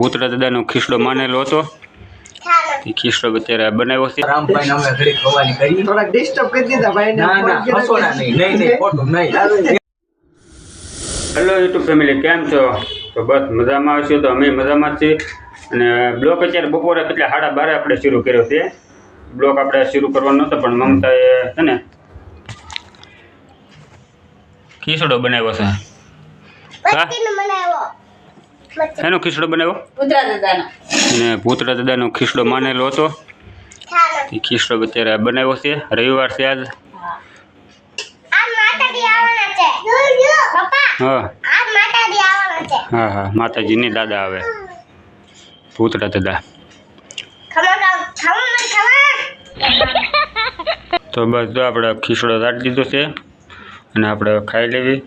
ભૂતરા દાદાનો ખીસડો માનેલો હતો. એ ખીસડો અત્યારે બનાવ્યો છે. રામભાઈ નામે ઘડી ખવાની કરી. થોડાક ડિસ્ટર્બ કરી દીધા ભાઈ ના ના હસોડા નહીં. નહીં નહીં ખોટું નહીં. હેલો યુટ્યુબ ફેમિલી કેમ છો? તો બસ મજામાં આવશો તો અમે મજામાં જ છીએ. અને બ્લોક અત્યારે બપોરે કેટલા? સાડા બારે આપણે શરૂ કર્યો છે. બ્લોક આપણે શરૂ કરવાનો નહોતો પણ મમતાએ છે ને ખીસડો બનાવ્યો છે. હા એનો ખીસડો બનાવ્યો? ને પૂતળા દાદાનો ખીસડો માનેલો હતો. એ ખીસડો અત્યારે બનાવ્યો છે. રવિવાર છે આજ. હા. હા. હા માતાજીની દાદા આવે. ભૂતરા દાદા. તો બસ જો આપણે ખીસડો દાટી દીધો છે. અને આપણે ખાઈ લેવી.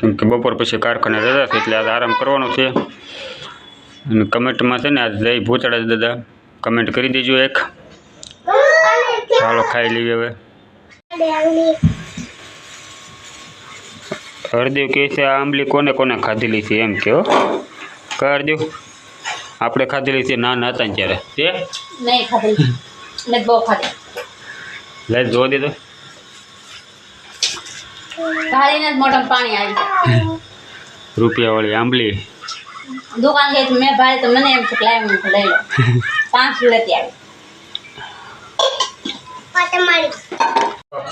કેમ કે બપોર પછી કારખાને રજા છે એટલે આજે આરામ કરવાનો છે. અને કમેન્ટમાં છે ને આજ જય ભૂતળા દાદા. કમેન્ટ કરી દેજો એક. ચાલો ખાઈ લઈએ હવે. હરદેવ કહે છે આ આંબલી કોને કોને ખાધેલી છે એમ કહો કા હરદેવ આપણે ખાધેલી છે નાના હતા ને ત્યારે. તે? નહીં ખાધેલી. મેં બહુ ખાધી. લઈ જોવા દે તો ઢાળીને જ મોઢામાં પાણી આવી જાય. રૂપિયાવાળી આંબલી. દુકાન ગઈ મેં ભાઈ તો મને એમ છે કે લાવ હું લઈ લો. પાંચ લેતી આવી.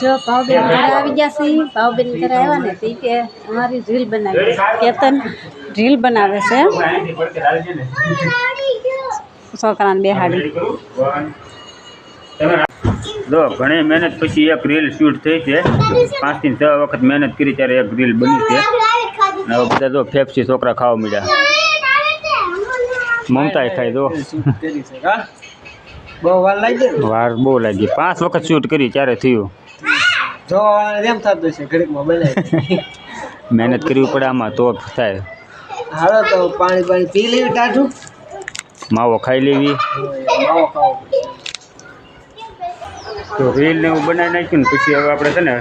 જો પાવબેન ઘરે આવી ગયા છે. ભાવબેન ઘરે આવ્યા ને તે કે અમારી રીલ બનાવી કેતન રીલ બનાવે છે. છોકરાને બેહાડી. જો ઘણી મહેનત પછી એક રીલ શૂટ થઈ છે. પાંચથી છ વખત મહેનત કરી ત્યારે એક રીલ બની છે. અને હવે બધા જો ફેફસી છોકરા ખાવા મળ્યા મમતાએ ખાઈ દો. વાર બહુ લાગી. પાંચ વખત શૂટ કરી ત્યારે થયું. મહેનત કરવી પડે આમાં તો થાય. હાલો તો પાણી પાણી પી લેવી ટાઢું? માવો ખાઈ લેવી. માવો ખાવો. તો રીલ ને એવું બનાવી નાખ્યું ને પછી હવે આપણે છે ને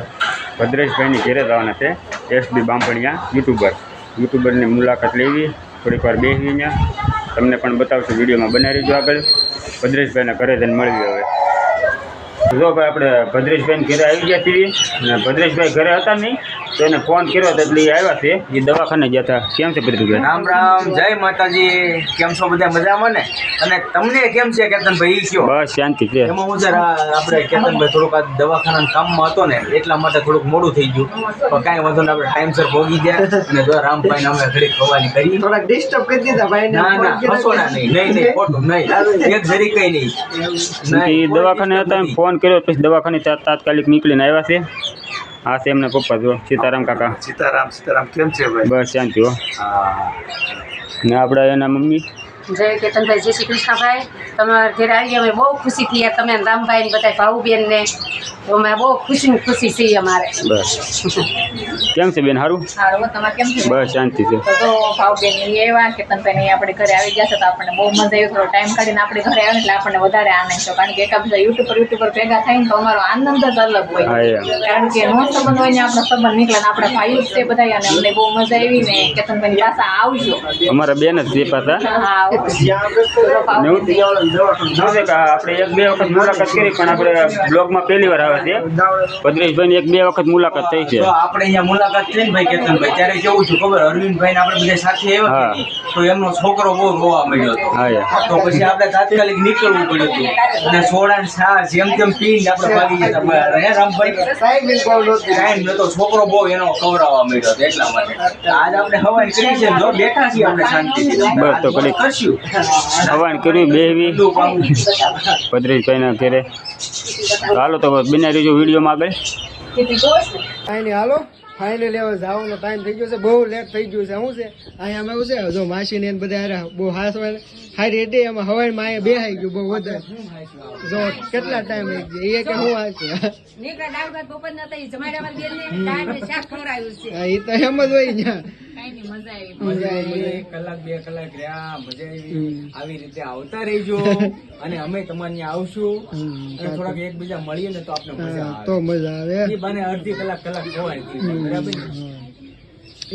ભદ્રેશભાઈની ઘેરે જવાના છે, એસ બી બાંભણિયા, યુટ્યુબર. યુટ્યુબરની મુલાકાત લેવી, થોડીક વાર બેસી અહીંયા તમને પણ બતાવશું, વિડીયોમાં બનાવી રહીજો આગળ. ભદ્રેશભાઈના ઘરે જઈને મળવી હવે. જો ભાઈ, આપણે ભદ્રેશભાઈને ઘરે આવી ગયા છીએ. અને ભદ્રેશભાઈ ઘરે હતા નહીં? તો એને ફોન કર્યો હતો એટલે એ આવ્યા છે. એ દવાખાને ગયા હતા કેમ છે ભદ્રેશભાઈ રામ રામ જય માતાજી. કેમ છો બધા મજામાં ને? અને તમને કેમ છે કેતનભાઈ? ઈ કયો? બસ શાંતિ છે. એમાં હું જરા આપણે કેતનભાઈ થોડુંક આ દવાખાના કામમાં હતો ને એટલા માટે થોડુંક મોડું થઈ ગયું. પણ કાંઈ વાંધો નહીં આપણે ટાઈમસર ભોગી ગયા. અને જો રામભાઈ અમે ઘડી ખવાની કરી. થોડાક ડિસ્ટર્બ કરી દીધા ભાઈ ના ના હસોડા નહીં. નહીં નહીં ખોટું નહીં. એક જરી કઈ નહીં. એ દવાખાને હતા ફોન કર્યો પછી દવાખાને તાત્કાલિક નીકળીને આવ્યા છે. આ છે એમના પપ્પા જો સીતારામ કાકા. સીતારામ સીતારામ કેમ છે ભાઈ? બસ શાંતિ હો. હા. ને આપણા એના મમ્મી? જય કેતનભાઈ જય શ્રી કૃષ્ણભાઈ. તમારા ઘેર આવી અમે બહુ ખુશી થઈ તમે રામભાઈ ને બધા ભાઉબેન ને અમે બહુ ખુશી ખુશી છીએ અમારે. બસ. કેમ છે બેન સારું સારું તમારે કેમ છે? બસ શાંતિ છે. તો તો ભાવબેનની એવા કેતનભાઈ આપણે ઘરે આવી ગયા છે તો આપણને બહુ મજા આવી. થોડો ટાઈમ કાઢીને આપણે ઘરે આવ્યો એટલે આપણને વધારે આનંદ છે કારણ કે એકા બધા યુટ્યુબર યુટ્યુબર ભેગા થાય ને તો અમારો આનંદ જ અલગ હોય. કારણ કે નો સંબંધ હોય ને આપણો સંબંધ નીકળે ને આપણે ભાઈ તે બધા અને અમને બહુ મજા આવી ને કેતનભાઈ પાછા આવજો. અમારા બેન જ જે પાછા. આપણે એક બે વખત મુલાકાત કરી પણ આપણે બ્લોગમાં પહેલી વાર આવે છે. ભદ્રેશભાઈની એક બે વખત મુલાકાત થઈ છે. આપણે અહીંયા મુલાકાત થઈ ને ભાઈ કેતનભાઈ ત્યારે કેવું છું ખબર? અરવિંદભાઈ આપણે બધા સાથે આવ્યા. તો એમનો છોકરો બહુ રોવા મળ્યો હતો. તો પછી આપણે તાત્કાલિક નીકળવું પડ્યું હતું. અને સોડા ને ચા જેમ તેમ પીને આપણે ભાગી હે રામભાઈ ટાઈમ નતો છોકરો બહુ એનો કવરાવા મળ્યો હતો એટલા માટે. આજ આપણે હવાઈ કરી છે બેઠા છીએ આપણે શાંતિથી. બસ તો ઘડીક. હવાન કર્યું બેહવી. ભદ્રેશભાઈના ઘરે. હાલો તો બિના રીજો વિડીયોમાં આગળ. ફાઇનલી હાલો ફાઇનલ લેવા જવાનો ટાઈમ થઈ ગયો છે. બહુ લેટ થઈ ગયું છે. શું છે? અહીંયા અમે શું છે? જો માસી ને બધા હારે બહુ હાસ હારી એટલે એમાં હવાઈ માં અહીંયા બેહાઈ ગયું બહુ વધારે. જો કેટલા ટાઈમ લઈ ગયો? એ કે હું હાસ? એ તો એમ જ હોય ત્યાં કઈ નહીં મજા આવી. મજા આવી. કલાક બે કલાક રહ્યા મજા આવી. આવી રીતે આવતા રહેજો. અને અમે તમારે ત્યાં આવશું. અને થોડાક એકબીજા મળીએ ને તો આપણે મજા આવે. તો મજા આવે. એ બાને અડધી કલાક કલાક જોવાય બરાબર?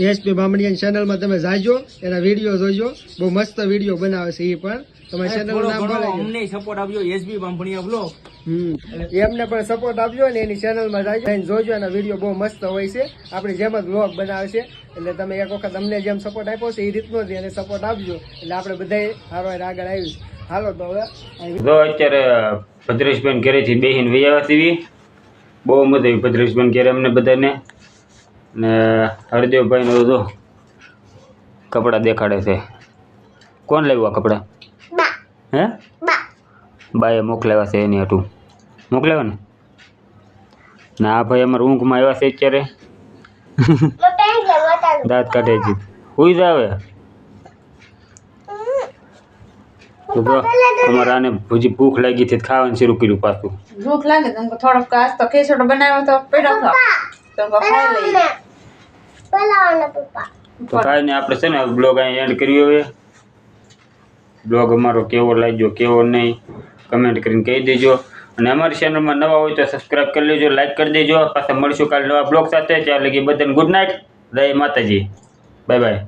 એસપી બામણીયાની ચેનલમાં તમે જાજો એના વીડિયો જોજો. બહુ મસ્ત વીડિયો બનાવે છે એ પણ. તમારી ચેનલ નામ અમને સપોર્ટ આપજો. એસબી બામણીયા બ્લોગ એમને પણ સપોર્ટ આપજો ને એની ચેનલમાં જાજો. જોજો એના વીડિયો બહુ મસ્ત હોય છે. આપણે જેમ જ વ્લોગ બનાવે છે એટલે તમે એક વખત અમને જેમ સપોર્ટ આપ્યો છે એ રીતનો જ એને સપોર્ટ આપજો. એટલે આપણે બધાએ સારો આગળ આવી હાલો તો હવે જો અત્યારે ભદ્રેશભાઈ ઘરેથી બેહીને વૈયા આવ્યા બહુ મજા આવી ભદ્રેશભાઈ ઘેરે અમને બધાને. ને હરદેવભાઈનો જો કપડાં દેખાડે છે. કોણ લાવ્યું આ કપડાં? હે? બાએ મોકલાવ્યા છે એની હતું મોકલાવ્યો ને? ના આ ભાઈ અમારે ઊંઘમાં આવ્યા છે અત્યારે. દાંત કાઢે છે. હુઈ જ આવે અમારે આને ભૂજી ભૂખ લાગી હતી ખાવાનું શરૂ કર્યું પાછું. ભૂખ લાગે તો હું થોડોક આજ તો ખીચડો બનાવ્યો તો પેડો તો ખાઈ લઈએ. તો કાંઈ નહીં આપણે છે ને બ્લોગ અહીં એન્ડ કર્યો હવે. બ્લોગ અમારો કેવો લાગ્યો કેવો નહીં. કમેન્ટ કરીને કહી દેજો. અને અમારી ચેનલમાં નવા હોય તો સબસ્ક્રાઈબ કરી લેજો લાઇક કરી દેજો. પાછા મળીશું કાલે નવા બ્લોગ સાથે. ત્યાં લગી બધાને ગુડ નાઇટ જય માતાજી. Bye bye